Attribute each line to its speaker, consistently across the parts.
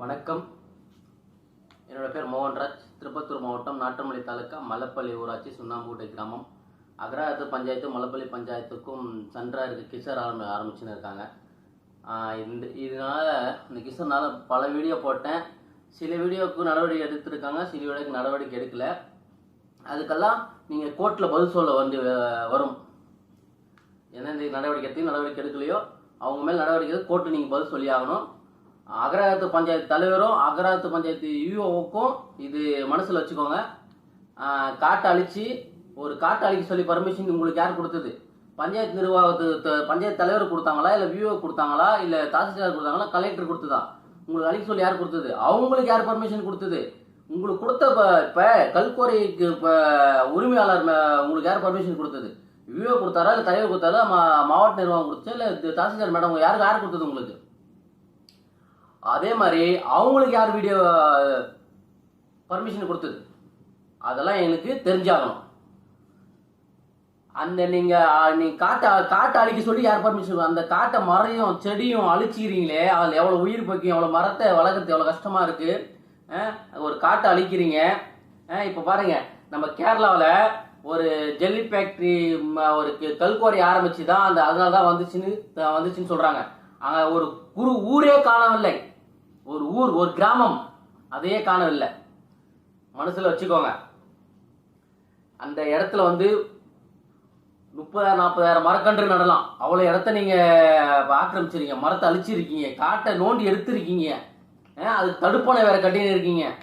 Speaker 1: வணக்கம். என்னோடய பேர் மோகன்ராஜ் திருப்பத்தூர் மாவட்டம் நாட்டமலை தாலுக்கா மலப்பள்ளி ஊராட்சி சுண்ணாம்புகுட்டை கிராமம். அக்ராத்து பஞ்சாயத்து மலப்பள்ளி பஞ்சாயத்துக்கும் சன்றா இருக்குது கிஷர் ஆரம்பி ஆரம்பிச்சுன்னு இருக்காங்க. இந்த இதனால் இந்த கிஷர்னால் பல வீடியோ போட்டேன். சில வீடியோவுக்கு நடவடிக்கை எடுத்திருக்காங்க சில வீடியோக்கு நடவடிக்கை எடுக்கல. அதுக்கெல்லாம் நீங்கள் கோர்ட்டில் பதில் சொல்ல வந்து வரும். எந்தெந்த நடவடிக்கை எடுத்து நடவடிக்கை எடுக்கலையோ அவங்க மேல் நடவடிக்கை கோர்ட்டு நீங்கள் பதில் சொல்லி ஆகணும். அகராத்து பஞ்சாயத்து தலைவரும் அகராத்து பஞ்சாயத்து யூஓவுக்கும் இது மனசில் வச்சுக்கோங்க. காட்டை அழிச்சு ஒரு காட்டை அழிக்க சொல்லி பர்மிஷன் உங்களுக்கு யார் கொடுத்தது? பஞ்சாயத்து நிர்வாகத்து த- பஞ்சாயத்து தலைவர் கொடுத்தாங்களா இல்லை விஓ கொடுத்தாங்களா இல்லை தாசில்தார் கொடுத்தாங்களா கலெக்டர் கொடுத்ததா? உங்களுக்கு அழிக்க சொல்லி யார் கொடுத்தது? அவங்களுக்கு யார் பர்மிஷன் கொடுத்தது? உங்களுக்கு கொடுத்த இப்போ இப்போ கல்குவரைக்கு இப்போ உரிமையாளர் உங்களுக்கு யார் பர்மிஷன் கொடுத்தது? விஓ கொடுத்தாரா இல்லை தலைவர் கொடுத்தாரா மாவட்ட நிர்வாகம் கொடுத்தா இல்லை தாசில்தார் மேடம் யாருக்கு யார் கொடுத்தது உங்களுக்கு? அதே மாதிரி அவங்களுக்கு யார் வீடியோ பர்மிஷன் கொடுத்தது? அதெல்லாம் எனக்கு தெரிஞ்சாகணும். அந்த நீங்க நீங்கள் நீ காட்டை காட்டை அழிக்க சொல்லி யார் பர்மிஷன் அந்த காட்டை மரையும் செடியும் அழிச்சிக்கிறீங்களே அதில் எவ்வளோ உயிர் பக்கம் எவ்வளோ மரத்தை வளர்க்குறது எவ்வளோ கஷ்டமாக இருக்கு ஒரு காட்டை அழிக்கிறீங்க இப்போ பாருங்க நம்ம கேரளாவில் ஒரு ஜெல்லி ஃபேக்ட்ரி ஒரு கல்குவாரி ஆரம்பிச்சு தான் அந்த அதனால தான் வந்துச்சுன்னு வந்துச்சுன்னு சொல்கிறாங்க அங்கே ஒரு குரு ஊரே காணவில்லை. ஒரு ஊர் ஒரு கிராமம் அதையே காணவில்லை. மனசில் வச்சுக்கோங்க. அந்த இடத்துல வந்து முப்பதாயிரம் நாற்பதாயிரம் மரக்கன்று நடலாம். அவ்வளோ இடத்த நீங்கள் ஆக்கிரமிச்சிருக்கீங்க மரத்தை அழிச்சிருக்கீங்க காட்டை நோண்டி எடுத்திருக்கீங்க. அது அதுக்கு தடுப்பணை வேற கட்டின்னு இருக்கீங்க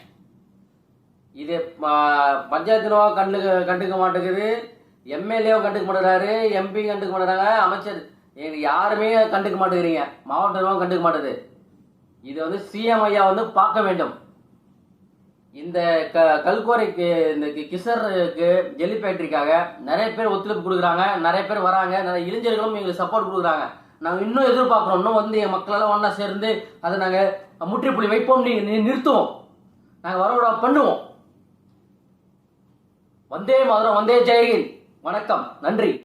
Speaker 1: இது ப- பஞ்சாயத்து நிர்வாகம் கண்டுக்க கண்டுக்க மாட்டேங்குது. எம்எல்ஏவும் கண்டுக்க மாட்டேங்கிறாரு எம்பி கண்டுக்க மாட்டேங்கிறாங்க அமைச்சர் எங்களுக்கு யாருமே கண்டுக்க மாட்டேங்கிறீங்க. மாவட்ட நிர்வாகம் கண்டுக்க மாட்டேது. இது வந்து சிஎம் ஐயா வந்து பார்க்க வேண்டும். இந்த க கல்கோரைக்கு இந்த கி- கிசருக்கு ஜெல்லி ஃபேக்டரிக்காக நிறைய பேர் ஒத்துழைப்பு கொடுக்குறாங்க. நிறைய பேர் வராங்க. நிறைய இளைஞர்களும் எங்களுக்கு சப்போர்ட் கொடுக்குறாங்க. நாங்கள் இன்னும் எதிர்பார்க்குறோம். இன்னும் வந்து என் மக்களெல்லாம் ஒன்றா சேர்ந்து அதை நாங்கள் முற்றுப்புள்ளி வைப்போம் நீங்கள் நிறுத்துவோம். நாங்கள் வரவிட பண்ணுவோம். வந்தே மதுரம். வந்தே ஜெயகின் வணக்கம். நன்றி.